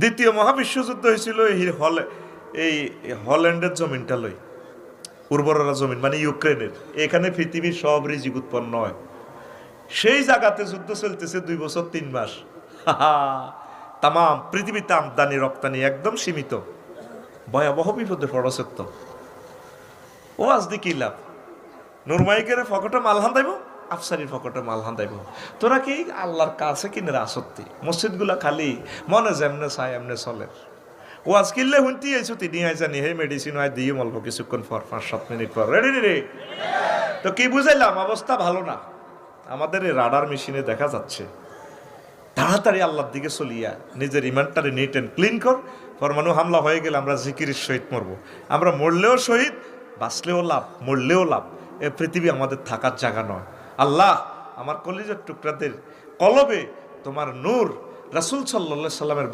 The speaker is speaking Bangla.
দ্বিতীয় মহাবিশ্বযুদ্ধ হয়েছিল এই হলে, এই হল্যান্ডের জমিনটা লই, উর্বররা জমিন মানে ইউক্রেনের। এখানে পৃথিবীর সব রিজিক উৎপন্ন হয়। সেই জায়গাতে যুদ্ধ চলতেছে দুই বছর, তিন মাস। তাম পৃথিবীতে আমদানি, রপ্তানি একদম সীমিত। ভয়াবহ বিপদে পড়ছে তো। ও আজ দি কি লাভ? নুরমাইকের ফকটে মাল হান্দাইব আফসারির ফকটে মাল হান্দাইব। তোরা কি আল্লাহর কাছে কিনে আসত্তি মসজিদগুলা খালি, মনে যেমনে চাই এমনে চলে। ও আজ কিনলে শুনতি আইছো, তিনি আই জানি হে মেডিসিন হয় দিয়ে মলব কিছুক্ষণ পর, পাঁচ, সাত মিনিট পর। রেডি রে তো কি বুঝাইলাম? অবস্থা ভালো না। আমাদের এই রাডার মেশিনে দেখা যাচ্ছে। তাড়াতাড়ি আল্লাহর দিকে চলিয়া নিজের ইমানটারে নিট অ্যান্ড ক্লিন কর। পরমাণু হামলা হয়ে গেলে আমরা জিকিরের সহিত মরবো। আমরা মরলেও শহীদ বাঁচলেও লাভ, মরলেও লাভ। এ পৃথিবী আমাদের থাকার জায়গা নয়। আল্লাহ আমার কলিজের টুকরাদের কলবে তোমার নূর রাসুল সাল্লা সাল্লামের